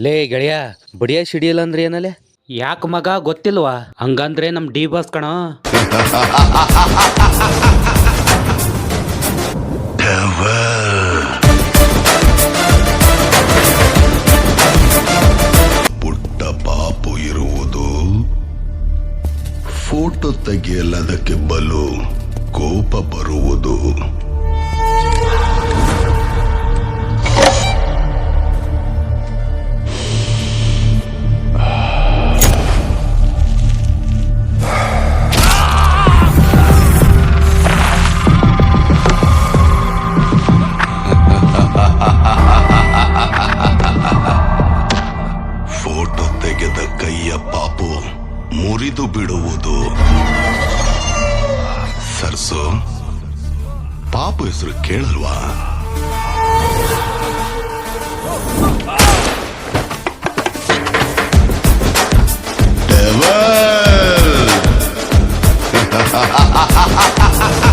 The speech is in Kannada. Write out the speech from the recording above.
ಲೇ ಗೆಳೆಯ ಬಡಿಯ ಸಿಡಿಯಲ್ಲ ಅಂದ್ರೆ ಏನಲೆ? ಯಾಕ ಮಗ ಗೊತ್ತಿಲ್ವಾ? ಹಂಗಂದ್ರೆ ನಮ್ ಡಿ ಬಾಸ್ ಕಣ. ಪುಟ್ಟ ಪಾಪು ಇರುವುದು. ಫೋಟೋ ತೆಗೆಯಲದಕ್ಕೆ ಬಲು. ಫೋಟೋ ತೆಗೆದ ಕೈಯ ಪಾಪು ಮುರಿದು ಬಿಡುವುದು ಸರ್ಸು ಪಾಪು ಹೆಸರು ಕೇಳಲ್ವಾ Devil!